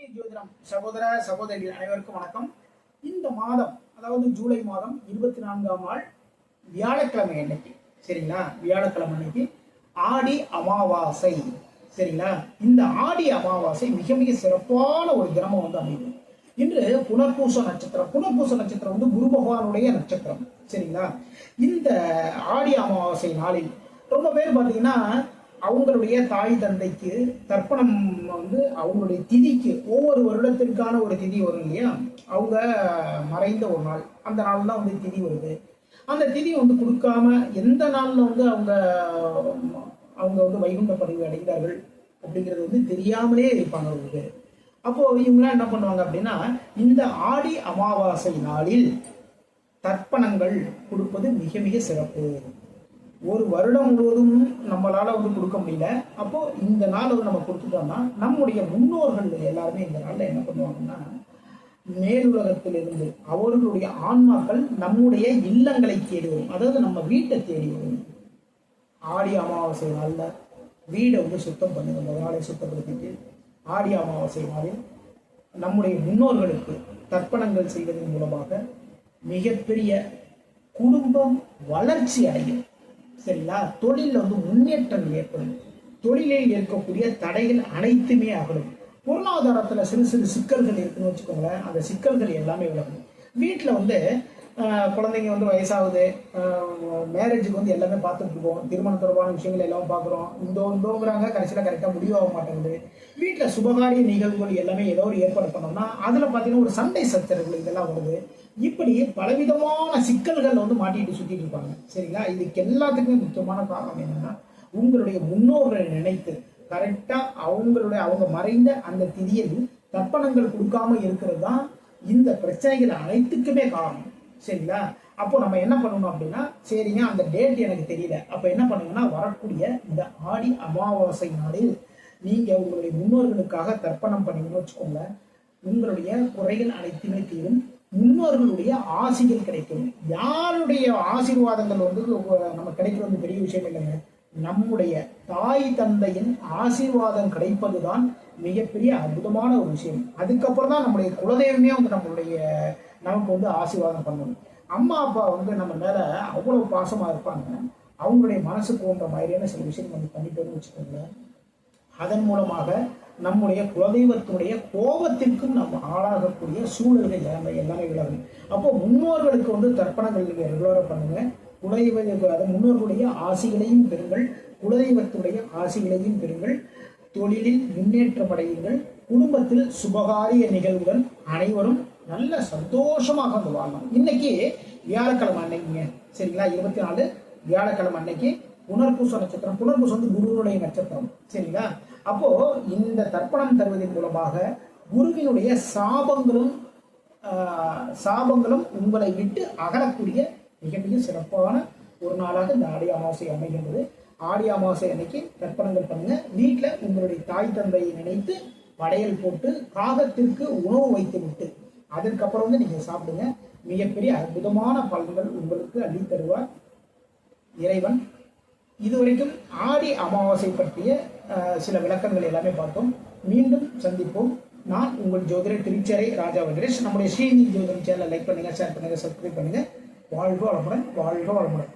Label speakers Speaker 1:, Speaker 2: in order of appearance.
Speaker 1: ஸ்ரீனி ஜோதிடம் சகோதர சகோதரிகள் அனைவருக்கும் வணக்கம். இந்த மாதம் அதாவது ஜூலை மாதம் இருபத்தி நான்காம் நாள் வியாழக்கிழமை அன்னைக்கு சரிங்களா? வியாழக்கிழமை அன்னைக்கு ஆடி அமாவாசை சரிங்களா? இந்த ஆடி அமாவாசை மிக மிக சிறப்பான ஒரு தினமும் வந்து அமையும். இன்று புனர்பூச நட்சத்திரம் புனர்பூச நட்சத்திரம் வந்து குரு பகவானுடைய நட்சத்திரம் சரிங்களா? இந்த ஆடி அமாவாசை நாளில் ரொம்ப பேர் பார்த்தீங்கன்னா அவங்களுடைய தாய் தந்தைக்கு தர்ப்பணம் வந்து அவங்களுடைய திதிக்கு ஒவ்வொரு வருடத்திற்கான ஒரு திதி வரும் இல்லையா? அவங்க மறைந்த ஒரு நாள். அந்த நாள் தான் வந்து திதி வருது. அந்த திதி வந்து கொடுக்காம எந்த நாளில் வந்து அவங்க அவங்க வந்து வைகுண்ட பதவி அடைந்தார்கள் அப்படிங்கிறது வந்து தெரியாமலே இருப்பாங்க அவங்களுக்கு அப்போ இவங்களாம் என்ன பண்ணுவாங்க அப்படின்னா இந்த ஆடி அமாவாசை நாளில் தர்ப்பணங்கள் கொடுப்பது மிக மிக சிறப்பு. ஒரு வருடம் முழுவதும் நம்மளால வந்து கொடுக்க முடியல. அப்போ இந்த நாள் வந்து நம்ம கொடுத்துட்டோம்னா நம்முடைய முன்னோர்கள் எல்லாருமே இந்த நாள்ல என்ன பண்ணுவாங்கன்னா மேலுலகத்திலிருந்து அவர்களுடைய ஆன்மாக்கள் நம்முடைய இல்லங்களை தேடி வரும் அதாவது நம்ம வீட்டை தேடி வரும் ஆடி அமாவாசை நாளில் வீடை வந்து சுத்தம் பண்ணுங்க. முதல் நாளை சுத்தப்படுத்திட்டு ஆடி அமாவாசை நாளில் நம்முடைய முன்னோர்களுக்கு தர்ப்பணங்கள் செய்வதன் மூலமாக மிகப்பெரிய குடும்பம் வளர்ச்சி அடையும். சரிங்களா தொழிலில் வந்து முன்னேற்றம் ஏற்படும். தொழிலில் இருக்கக்கூடிய தடைகள் அனைத்துமே அகலும். பொருளாதாரத்தில் சிறு சிறு சிக்கல்கள் இருக்குன்னு வச்சுக்கோங்களேன். அந்த சிக்கல்கள் எல்லாமே விலகும். வீட்டில் வந்து குழந்தைங்க வந்து வயசாகுது. மேரேஜுக்கு வந்து எல்லாமே பார்த்துட்டு இருக்கோம். திருமணம் தொடர்பான விஷயங்கள் எல்லாம் பார்க்குறோம். இந்தோ இந்தோங்கிறாங்க. கடைசியில் கரெக்டாக முடிவாக மாட்டேங்குது. வீட்டில் சுபகாரிய நிகழ்வுகள் எல்லாமே ஏதோ ஒரு ஏற்பாடு பண்ணோம்னா அதில் பார்த்தீங்கன்னா ஒரு சண்டை சச்சரவுகள் இதெல்லாம் வருது. இப்படி பலவிதமான சிக்கல்கள் வந்து மாட்டிட்டு சுத்திட்டு இருப்பாங்க. சரிங்களா? இதுக்கு எல்லாத்துக்குமே முக்கியமான காரணம் என்னன்னா உங்களுடைய முன்னோர்களை நினைத்து கரெக்டா அவங்களுடைய அவங்க மறைந்த அந்த திதியில் தர்ப்பணங்கள் கொடுக்காம இருக்கிறது தான் இந்த பிரச்சனைகள் அனைத்துக்குமே காரணம். சரிங்களா? அப்போ நம்ம என்ன பண்ணணும் அப்படின்னா சரிங்க அந்த டேட் எனக்கு தெரியல. அப்போ என்ன பண்ணுங்கன்னா வரக்கூடிய இந்த ஆடி அமாவாசை நாளில் நீங்க உங்களுடைய முன்னோர்களுக்காக தர்ப்பணம் பண்ணீங்கன்னு வச்சுக்கோங்களேன் உங்களுடைய குறைகள் அனைத்துமே தீரும். முன்னோர்களுடைய ஆசிகள் கிடைக்கும். யாருடைய ஆசீர்வாதங்கள் வந்து நம்ம கிடைக்கிறது பெரிய விஷயம் இல்லைங்க. நம்முடைய தாய் தந்தையின் ஆசீர்வாதம் கிடைப்பதுதான் மிகப்பெரிய அற்புதமான ஒரு விஷயம். அதுக்கப்புறம் தான் நம்முடைய குலதெய்வமே வந்து நம்மளுடைய நமக்கு வந்து ஆசீர்வாதம் பண்ணணும் அம்மா அப்பா வந்து நம்ம மேல அவ்வளவு பாசமா இருப்பாங்க. அவங்களுடைய மனசு போன்ற மாதிரியான சில விஷயம் நம்ம பண்ணிட்டோம்னு வச்சுக்கோங்களேன். அதன் மூலமாக நம்முடைய குலதெய்வத்தினுடைய கோபத்திற்கும் நம்ம ஆளாகக்கூடிய சூழல்கள் எல்லாமே எல்லாமே விலகும். அப்போ முன்னோர்களுக்கு வந்து தர்ப்பணங்கள் நீங்கள் ரெகுலராக பண்ணுங்க. குலதெய்வ அது முன்னோர்களுடைய ஆசிகளையும் பெறுங்கள். குலதெய்வத்துடைய ஆசிகளையும் பெறுங்கள். தொழிலில் முன்னேற்றம் அடையுங்கள். குடும்பத்தில் சுபகாரிய நிகழ்வுடன் அனைவரும் நல்ல சந்தோஷமாக வந்து வாழலாம் இன்னைக்கு வியாழக்கிழமை அன்னைக்குங்க. சரிங்களா? இருபத்தி நாலு வியாழக்கிழமை அன்னைக்கு புனர்பூச நட்சத்திரம் புனர்பூசம் வந்து குருவினுடைய நட்சத்திரம். சரிங்களா? அப்போ இந்த தர்ப்பணம் தருவதன் மூலமாக குருவினுடைய சாபங்களும் ஆஹ், சாபங்களும் உங்களை விட்டு அகலக்கூடிய மிக மிக சிறப்பான ஒரு நாளாக இந்த ஆடி அமாவாசை அமைகின்றது. ஆடி அமாவாசை அன்னைக்கு தர்ப்பணங்கள் பண்ணுங்க. வீட்டில் உங்களுடைய தாய் தந்தையை நினைத்து படையல் போட்டு காகத்திற்கு உணவு வைத்து விட்டு அதற்கப்புறம் வந்து நீங்கள் சாப்பிடுங்க. மிகப்பெரிய அற்புதமான பலன்கள் உங்களுக்கு அள்ளித்தருவார் இறைவன். இதுவரைக்கும் ஆடி அமாவாசை பற்றிய சில விளக்கங்கள் எல்லாமே பார்த்தோம். மீண்டும் சந்திப்போம். நான் உங்கள் ஜோதிடர் திருச்சரை ராஜா வெங்கடேஷ். நம்முடைய ஸ்ரீநி ஜோதிடம் சேனலை லைக் பண்ணுங்கள் ஷேர் பண்ணுங்கள் சப்ஸ்கிரைப் பண்ணுங்கள் வாழ்க வளமுடன் வாழ்க வளமுடன்.